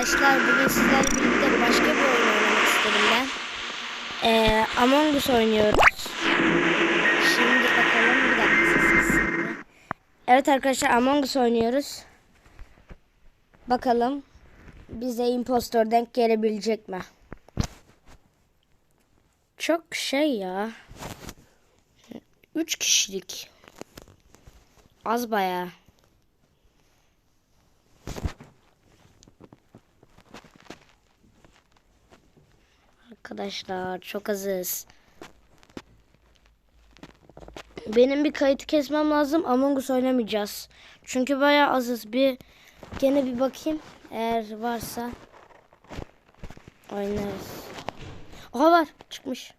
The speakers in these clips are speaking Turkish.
arkadaşlar bugün sizlerle birlikte başka bir oyun oynamak istedim ben. Ee, Among Us oynuyoruz. Şimdi bakalım bir dakika sessiz. Evet arkadaşlar Among Us oynuyoruz. Bakalım bize impostor denk gelebilecek mi? Çok şey ya. 3 kişilik. Az bayağı. Arkadaşlar çok azız. Benim bir kayıtı kesmem lazım. Among Us oynamayacağız. Çünkü bayağı azız. Bir gene bir bakayım. Eğer varsa oynarız. Oha var. Çıkmış.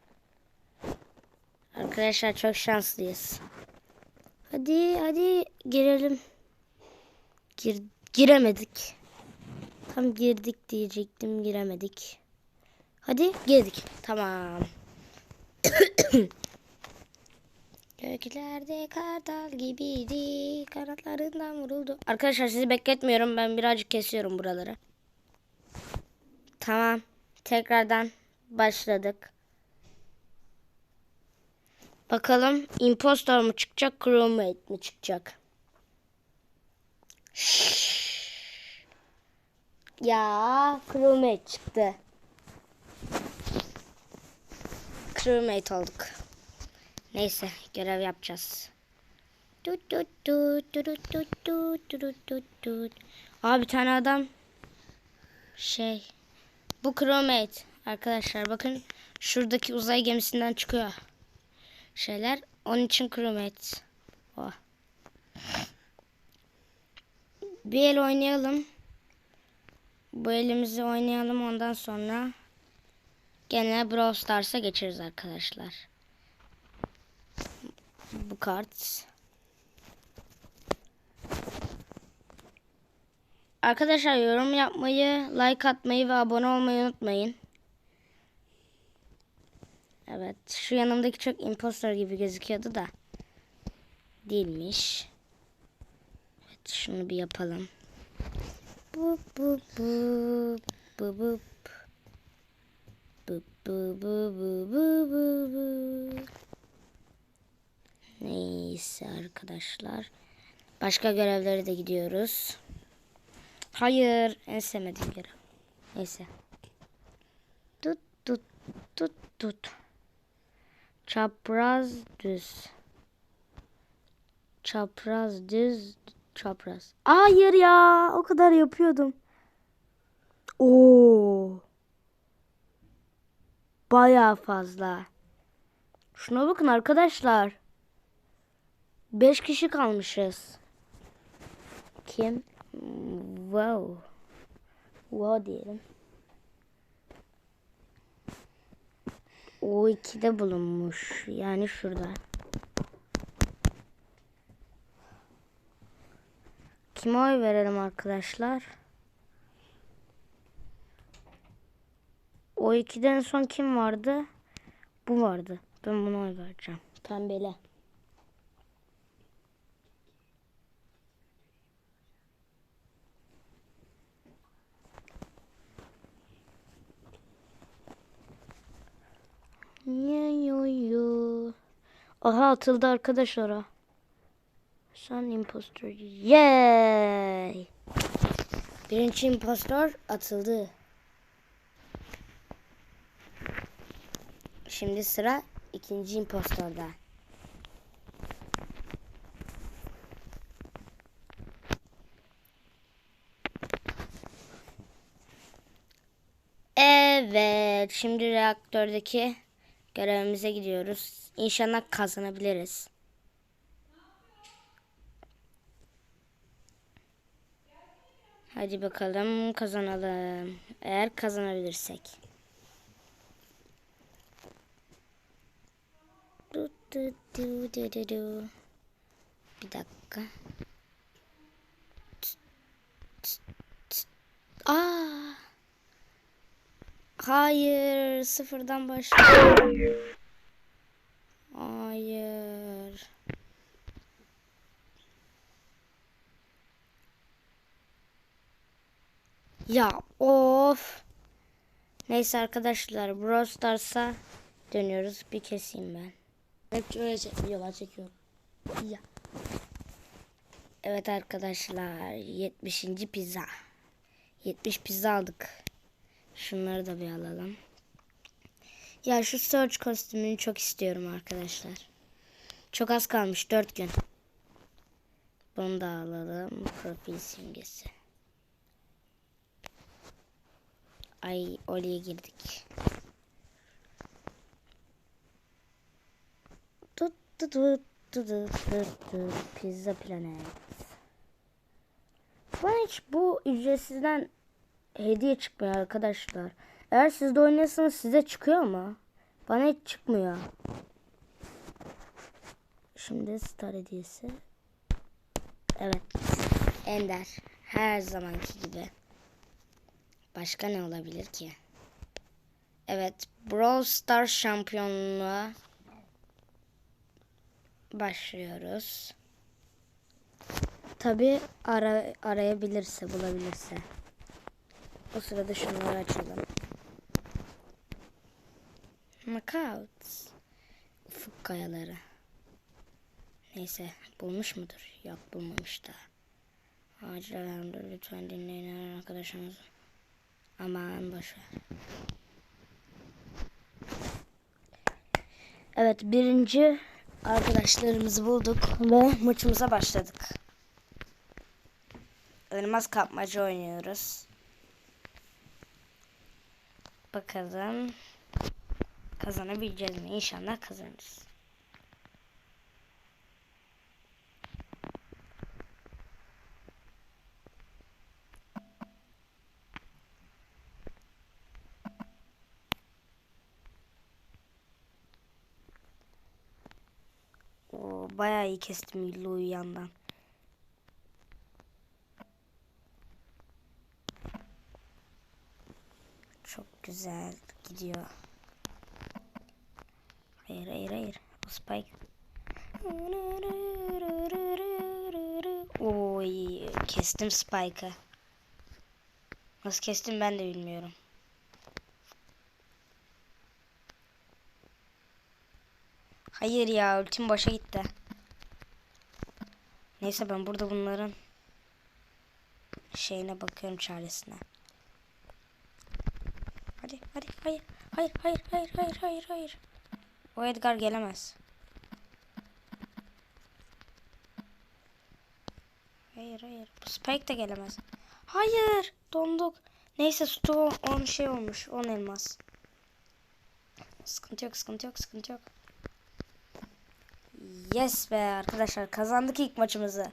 Arkadaşlar çok şanslıyız. Hadi hadi girelim. Gir, giremedik. Tam girdik diyecektim giremedik. Hadi girdik. Tamam. Göklerde kartal gibiydi. Kanatlarından vuruldu. Arkadaşlar sizi bekletmiyorum. Ben birazcık kesiyorum buraları. Tamam. Tekrardan başladık. Bakalım impostor mu çıkacak, crewmate mi çıkacak? Şşş. Ya crewmate çıktı. crewmate olduk. Neyse görev yapacağız. Aa bir tane adam şey bu crewmate arkadaşlar bakın şuradaki uzay gemisinden çıkıyor şeyler onun için crewmate. Oh. Bir el oynayalım. Bu elimizi oynayalım ondan sonra gene Brawl Stars'a geçeriz arkadaşlar. Bu kart. Arkadaşlar yorum yapmayı, like atmayı ve abone olmayı unutmayın. Evet, şu yanımdaki çok impostor gibi gözüküyordu da değilmiş. Evet, şunu bir yapalım. Bu bu bu bu bu bu bu bu bu bu bu. Neyse arkadaşlar. Başka görevlere de gidiyoruz. Hayır, en sevmediğim görev. Neyse. Tut tut tut tut. Çapraz düz. Çapraz düz çapraz. Hayır ya, o kadar yapıyordum. Oo. Bayağı fazla. Şuna bakın arkadaşlar. Beş kişi kalmışız. Kim? Wow. Wow diyelim. O ikide bulunmuş. Yani şurada. Kime oy verelim arkadaşlar? O ikiden son kim vardı? Bu vardı. Ben buna oy vereceğim. Pembele. Yo yo. Aha atıldı arkadaşlar ha. Sen impostor. Yay. Birinci impostor atıldı. Şimdi sıra ikinci impostorda. Evet, şimdi reaktördeki görevimize gidiyoruz. İnşallah kazanabiliriz. Hadi bakalım kazanalım. Eğer kazanabilirsek. Du, du, du, du, du. Bir dakika. Tıt. Aa! Hayır, sıfırdan başlıyor. Hayır. Ya of. Neyse arkadaşlar Brawl Stars'a dönüyoruz. Bir keseyim ben. Hep öyle videolar çekiyorum. Ya. Evet arkadaşlar 70. pizza. 70 pizza aldık. Şunları da bir alalım. Ya şu Surge kostümünü çok istiyorum arkadaşlar. Çok az kalmış 4 gün. Bunu da alalım. Profil simgesi. Ay Oli'ye girdik. Tut. Pizza Planet. Bana hiç bu ücretsizden hediye çıkmıyor arkadaşlar. Eğer siz de oynuyorsanız size çıkıyor mu? Bana hiç çıkmıyor. Şimdi star hediyesi. Evet. Ender. Her zamanki gibi. Başka ne olabilir ki? Evet. Brawl Stars şampiyonluğa başlıyoruz. Tabi ara, arayabilirse, bulabilirse. O sırada şunları açalım. Knockout. Ufuk kayaları. Neyse bulmuş mudur? Yok bulmamış da. Acil alarmda lütfen dinleyin arkadaşınız. Aman boşver. Evet birinci arkadaşlarımızı bulduk ve maçımıza başladık. Elmas kapmaca oynuyoruz. Bakalım kazanabileceğiz mi? İnşallah kazanırız. Oo, bayağı iyi kestim Yullu'yu yandan. Çok güzel gidiyor. Hayır hayır hayır. O Spike. Oy kestim Spike'ı. Nasıl kestim ben de bilmiyorum. Hayır ya ultim boşa gitti. Neyse ben burada bunların şeyine bakıyorum çaresine. Hadi hadi hayır hayır hayır hayır hayır hayır hayır. O Edgar gelemez. Hayır hayır. Bu Spike de gelemez. Hayır donduk. Neyse stu 10 şey olmuş 10 elmas. Sıkıntı yok sıkıntı yok sıkıntı yok. Yes be arkadaşlar kazandık ilk maçımızı.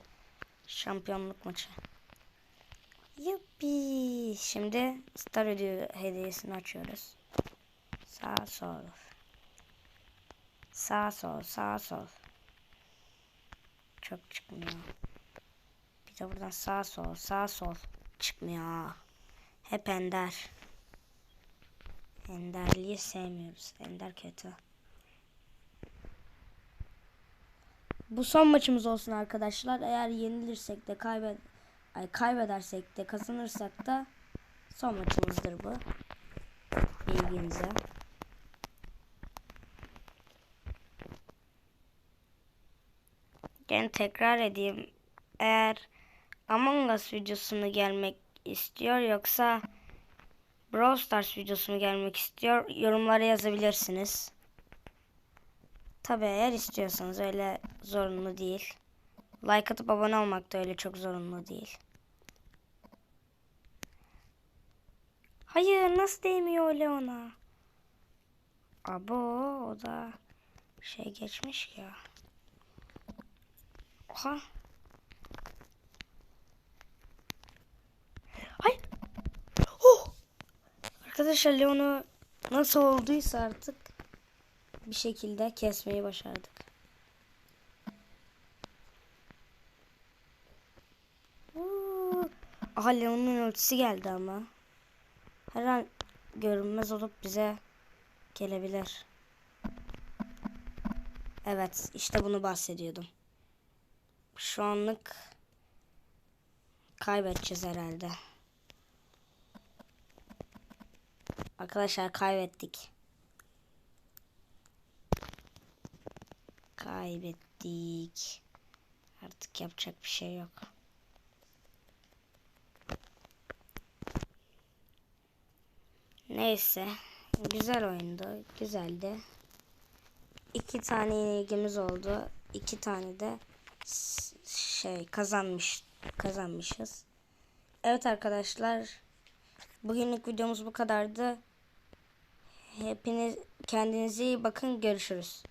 Şampiyonluk maçı. Yuppi. Şimdi Star ödülü hediyesini açıyoruz. Sağ sol. Sağ sol sağ sol. Çok çıkmıyor. Bir de buradan sağ sol sağ sol. Çıkmıyor. Hep ender. Enderliği sevmiyoruz. Ender kötü. Bu son maçımız olsun arkadaşlar. Eğer yenilirsek de kaybed ay kaybedersek de kazanırsak da son maçımızdır bu. Bilginize. Gene tekrar edeyim. Eğer Among Us videosunu gelmek istiyor yoksa Brawl Stars videosu mu gelmek istiyor yorumlara yazabilirsiniz. Tabi eğer istiyorsanız öyle zorunlu değil. Like atıp abone olmak da öyle çok zorunlu değil. Hayır nasıl değmiyor Leona? Abo o da şey geçmiş ya. Oha. Hayır. Oh. Arkadaşlar Leon'u nasıl olduysa artık bir şekilde kesmeyi başardık. Aha Leon'un ölçüsü geldi ama. Her an görünmez olup bize gelebilir. Evet işte bunu bahsediyordum. Şu anlık kaybedeceğiz herhalde. Arkadaşlar kaybettik. Kaybettik. Artık yapacak bir şey yok. Neyse. Güzel oyundu. Güzeldi. İki tane yenilgimiz oldu. İki tane de şey kazanmış kazanmışız. Evet arkadaşlar. Bugünlük videomuz bu kadardı. Hepiniz kendinize iyi bakın. Görüşürüz.